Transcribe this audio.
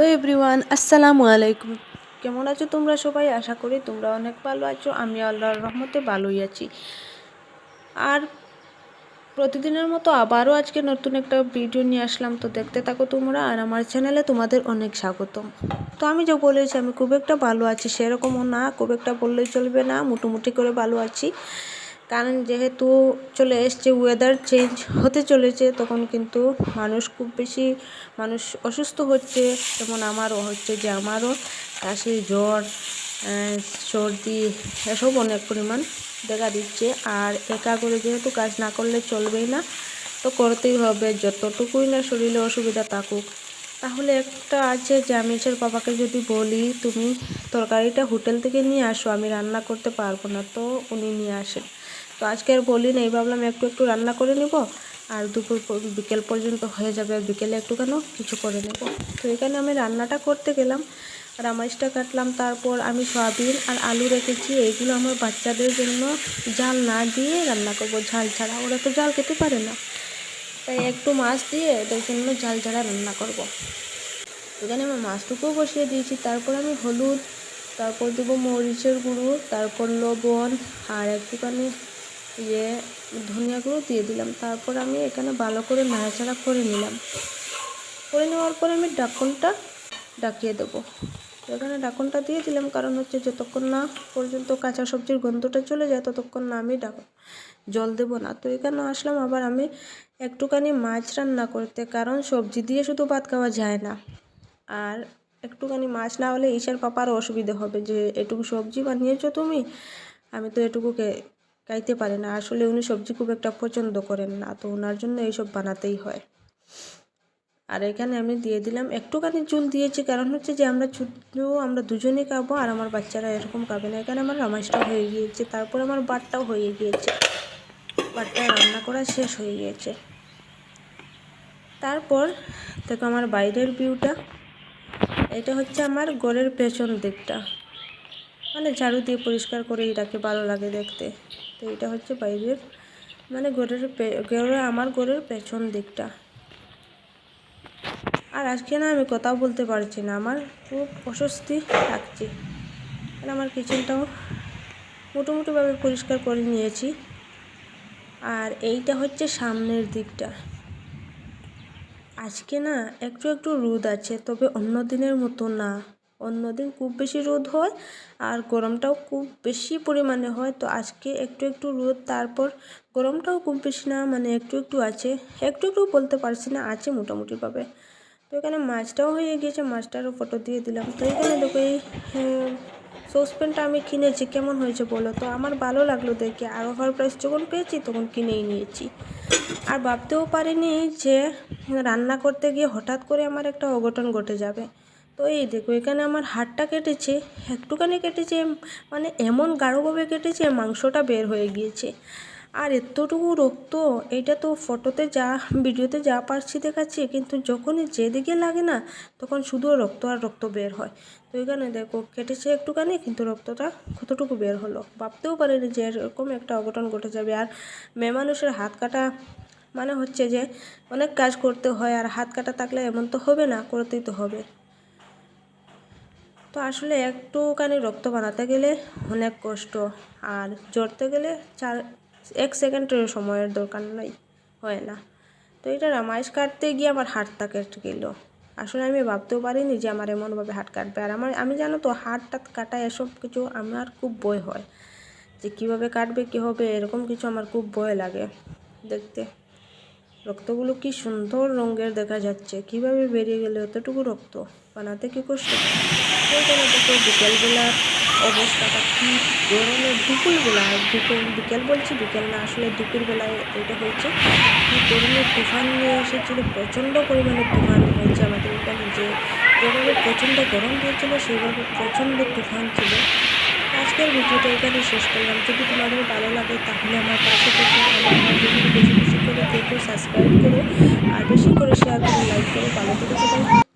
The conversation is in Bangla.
হ্যালো এভরিওয়ান, আসসালামু আলাইকুম। কেমন আছো তোমরা সবাই? আশা করি তোমরা অনেক ভালো আছো। আমি আল্লাহর রহমতে ভালোই আছি। আর প্রতিদিনের মতো আবারও আজকে নতুন একটা ভিডিও নিয়ে আসলাম। তো দেখতে থাকো তোমরা, আর আমার চ্যানেলে তোমাদের অনেক স্বাগতম। তো আমি যে বলেছি, আমি খুব একটা ভালো আছি, সেরকমও না, খুব একটা বললেই চলবে না, মোটামুটি করে ভালো আছি। কারণ যেহেতু চলে এসছে ওয়েদার চেঞ্জ হতে চলেছে, তখন কিন্তু মানুষ খুব বেশি, মানুষ অসুস্থ হচ্ছে। যেমন আমারও হচ্ছে যে আমারও কাশি, জ্বর সর্দি, এসব অনেক পরিমাণ দেখা দিচ্ছে। আর একা করে যেহেতু কাজ না করলে চলবেই না, তো করতেই হবে। যতটুকুই না শরীরে অসুবিধা থাকুক। তাহলে একটা আছে যে আমি এসের বাবাকে যদি বলি, তুমি তরকারিটা হোটেল থেকে নিয়ে আসো, আমি রান্না করতে পারব না। তো উনি নিয়ে আসেন। তো আজকে আর বলি নেই, ভাবলাম একটু একটু রান্না করে নেব আর দুপুর বিকেল পর্যন্ত হয়ে যাবে, আর বিকেলে একটু কেন কিছু করে নেব তো এখানে আমি রান্নাটা করতে গেলাম আর কাটলাম, তারপর আমি সয়াবিন আর আলু রেখেছি, এইগুলো আমার বাচ্চাদের জন্য জাল না দিয়ে রান্না করব, ঝাল ছাড়া, ওরা তো জাল খেতে পারে না তাই একটু মাছ দিয়ে এদের জন্য ঝাল ছাড়া রান্না করব। এখানে আমি মাছটুকুও বসিয়ে দিয়েছি, তারপর আমি হলুদ, তারপর দেবো মরিচের গুঁড়ো, তারপর লবণ আর একটুখানি ইয়ে ধনিয়া গুঁড়ো দিয়ে দিলাম। তারপর আমি এখানে ভালো করে নাড়াচাড়া করে নিলাম। করে নেওয়ার পরে আমি ডাকনটা ডাকিয়ে দেবো। এখানে ডাকনটা দিয়ে দিলাম কারণ হচ্ছে যতক্ষণ না পর্যন্ত কাঁচা সবজির গন্ধটা চলে যায়, ততক্ষণ না আমি ডাক জল দেবো না। তো এখানে আসলাম, আবার আমি একটুখানি মাছ রান্না করতে, কারণ সবজি দিয়ে শুধু ভাত খাওয়া যায় না। আর একটুখানি মাছ না হলে ঈশার পাপারও অসুবিধে হবে যে, এটুকু সবজি বানিয়েছো তুমি? আমি তো এটুকুকে খাইতে পারে না। আসলে উনি সবজি খুব একটা পছন্দ করেন না, তো ওনার জন্য এইসব বানাতেই হয়। আর এখানে আমি দিয়ে দিলাম একটুখানি চুল দিয়েছি। কারণ হচ্ছে যে আমরা শুধু আমরা দুজনেই খাব আর আমার বাচ্চারা এরকম খাবে না। এখানে আমার রামাইশটা হয়ে গিয়েছে, তারপর আমার বাটটাও হয়ে গিয়েছে। বাটটা রান্না করা শেষ হয়ে গিয়েছে। তারপর দেখো আমার বাইরের ভিউটা, এটা হচ্ছে আমার ঘরের পেছন দিকটা। মানে ঝাড়ু দিয়ে পরিষ্কার করে এটাকে ভালো লাগে দেখতে। তো এটা হচ্ছে বাইরের মানে ঘরের ঘরে আমার ঘরের পেছন দিকটা। আর আজকে না আমি কথাও বলতে পারছি না, আমার খুব অস্বস্তি লাগছে। মানে আমার কিচেনটাও মোটামুটিভাবে পরিষ্কার করে নিয়েছি। আর এইটা হচ্ছে সামনের দিকটা। আজকে না একটু একটু রোদ আছে, তবে অন্য দিনের মতো না। অন্যদিন খুব বেশি রোদ হয় আর গরমটাও খুব বেশি পরিমাণে হয়। তো আজকে একটু একটু রোদ, তারপর গরমটাও খুব বেশি না মানে একটু একটু আছে। একটু একটু বলতে পারছি না, আছে মোটামুটিভাবে। তো এখানে মাছটাও হয়ে গিয়েছে, মাছটারও ফটো দিয়ে দিলাম। তো এখানে দেখো এই সসপ্যানটা আমি কিনেছি। কেমন হয়েছে বলো তো? আমার ভালো লাগল দেখে। আর অফার প্রাইস যখন পেয়েছি, তখন কিনেই নিয়েছি। আর ভাবতেও পারিনি যে রান্না করতে গিয়ে হঠাৎ করে আমার একটা অঘটন ঘটে যাবে। তো এই দেখো, এখানে আমার হাড়টা কেটেছে, একটুখানি কেটেছে মানে এমন গাঢ়ভাবে কেটেছে, মাংসটা বের হয়ে গিয়েছে। আর এতটুকু রক্ত এইটা তো ফটোতে যা, ভিডিওতে যা পারছি দেখাচ্ছি, কিন্তু যখনই যেদিকে লাগে না, তখন শুধু রক্ত আর রক্ত বের হয়। তো এখানে দেখো, কেটেছে একটুখানি, কিন্তু রক্তটা কতটুকু বের হলো? ভাবতেও পারিনি যে এরকম একটা অঘটন ঘটে যাবে। আর মেয়ে মানুষের হাত কাটা মানে হচ্ছে যে, অনেক কাজ করতে হয়, আর হাত কাটা থাকলে এমন তো হবে না, করতেই তো হবে। তো আসলে একটুখানি রক্ত বানাতে গেলে অনেক কষ্ট। আর জড়তে গেলে চার, এক সেকেন্ডের সময়ের দরকার নাই, হয় না। তো এটা রামাইশ কাটতে গিয়ে আমার হাটটা কেটে গেল। আসলে আমি ভাবতেও পারিনি যে আমার এমনভাবে হাট কাটবে। আর আমার, আমি জানো তো হাটটা কাটা এসব কিছু আমার খুব ভয় হয়। যে কীভাবে কাটবে, কী হবে, এরকম কিছু আমার খুব ভয় লাগে দেখতে। রক্তগুলো কি সুন্দর রঙের দেখা যাচ্ছে? কীভাবে বেরিয়ে গেলে এতটুকু রক্ত? বানাতে কি কষ্ট? বিকেলবেলার অবস্থাটা কি গরমের দুপুরবেলা? বিকেল বিকেল বলছি বিকেল না, আসলে দুপুরবেলায় এটা হয়েছে কি গরমের তুফান নিয়ে এসেছিল, প্রচণ্ড পরিমাণে তুফান হয়েছে আমাদের এখানে যে যেভাবে প্রচণ্ড গরম হয়েছিল, সেইভাবে প্রচণ্ড তুফান ছিল। আজকের ভিডিওটা এখানে শেষ করলাম। যদি তোমাদের ভালো লাগে, তাহলে আমার পাশে থেকে আমার বেশি বেশি করে দেখো সাবস্ক্রাইব করো, আর বেশি করে শেয়ার করে লাইক করো ভালো করে